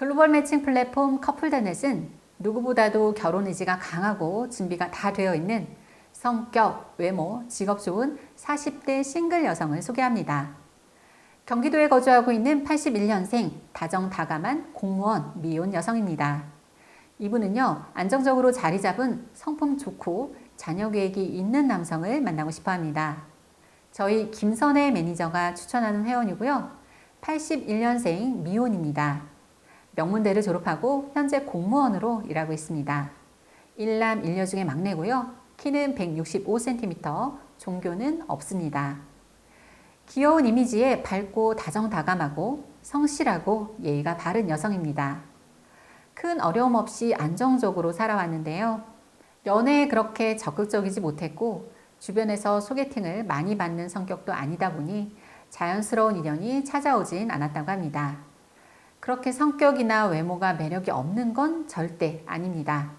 글로벌 매칭 플랫폼 커플다넷은 누구보다도 결혼 의지가 강하고 준비가 다 되어 있는 성격, 외모, 직업 좋은 40대 싱글 여성을 소개합니다. 경기도에 거주하고 있는 81년생 다정다감한 공무원 미혼 여성입니다. 이분은요, 안정적으로 자리 잡은 성품 좋고 자녀 계획이 있는 남성을 만나고 싶어 합니다. 저희 김선혜 매니저가 추천하는 회원이고요. 81년생 미혼입니다. 명문대를 졸업하고 현재 공무원으로 일하고 있습니다. 일남 일녀 중에 막내고요. 키는 165cm, 종교는 없습니다. 귀여운 이미지에 밝고 다정다감하고 성실하고 예의가 바른 여성입니다. 큰 어려움 없이 안정적으로 살아왔는데요. 연애에 그렇게 적극적이지 못했고 주변에서 소개팅을 많이 받는 성격도 아니다 보니 자연스러운 인연이 찾아오진 않았다고 합니다. 그렇게 성격이나 외모가 매력이 없는 건 절대 아닙니다.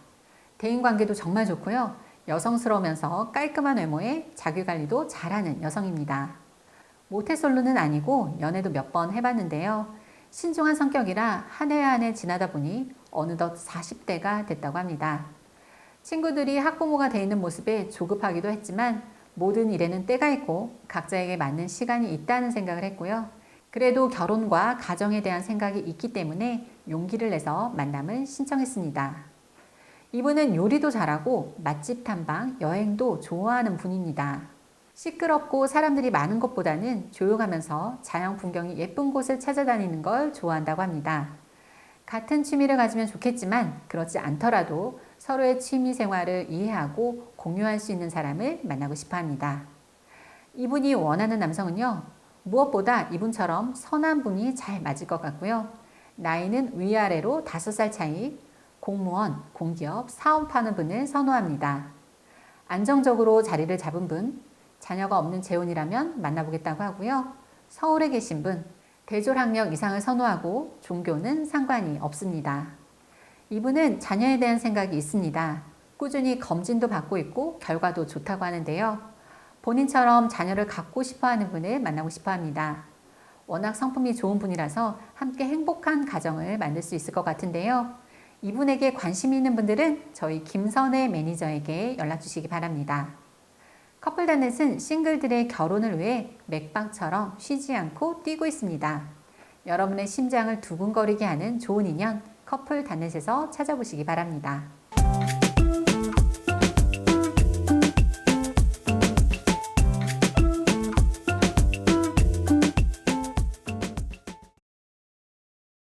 대인관계도 정말 좋고요. 여성스러우면서 깔끔한 외모에 자기관리도 잘하는 여성입니다. 모태솔로는 아니고 연애도 몇 번 해봤는데요. 신중한 성격이라 한 해 한 해 지나다 보니 어느덧 40대가 됐다고 합니다. 친구들이 학부모가 돼 있는 모습에 조급하기도 했지만 모든 일에는 때가 있고 각자에게 맞는 시간이 있다는 생각을 했고요. 그래도 결혼과 가정에 대한 생각이 있기 때문에 용기를 내서 만남을 신청했습니다. 이분은 요리도 잘하고 맛집 탐방, 여행도 좋아하는 분입니다. 시끄럽고 사람들이 많은 것보다는 조용하면서 자연 풍경이 예쁜 곳을 찾아다니는 걸 좋아한다고 합니다. 같은 취미를 가지면 좋겠지만 그렇지 않더라도 서로의 취미 생활을 이해하고 공유할 수 있는 사람을 만나고 싶어 합니다. 이분이 원하는 남성은요, 무엇보다 이분처럼 선한 분이 잘 맞을 것 같고요. 나이는 위아래로 5살 차이, 공무원, 공기업, 사업하는 분을 선호합니다. 안정적으로 자리를 잡은 분, 자녀가 없는 재혼이라면 만나보겠다고 하고요. 서울에 계신 분, 대졸학력 이상을 선호하고 종교는 상관이 없습니다. 이분은 자녀에 대한 생각이 있습니다. 꾸준히 검진도 받고 있고 결과도 좋다고 하는데요. 본인처럼 자녀를 갖고 싶어 하는 분을 만나고 싶어 합니다. 워낙 성품이 좋은 분이라서 함께 행복한 가정을 만들 수 있을 것 같은데요. 이분에게 관심 있는 분들은 저희 김선혜 매니저에게 연락 주시기 바랍니다. 커플다넷은 싱글들의 결혼을 위해 맥박처럼 쉬지 않고 뛰고 있습니다. 여러분의 심장을 두근거리게 하는 좋은 인연 커플다넷에서 찾아보시기 바랍니다.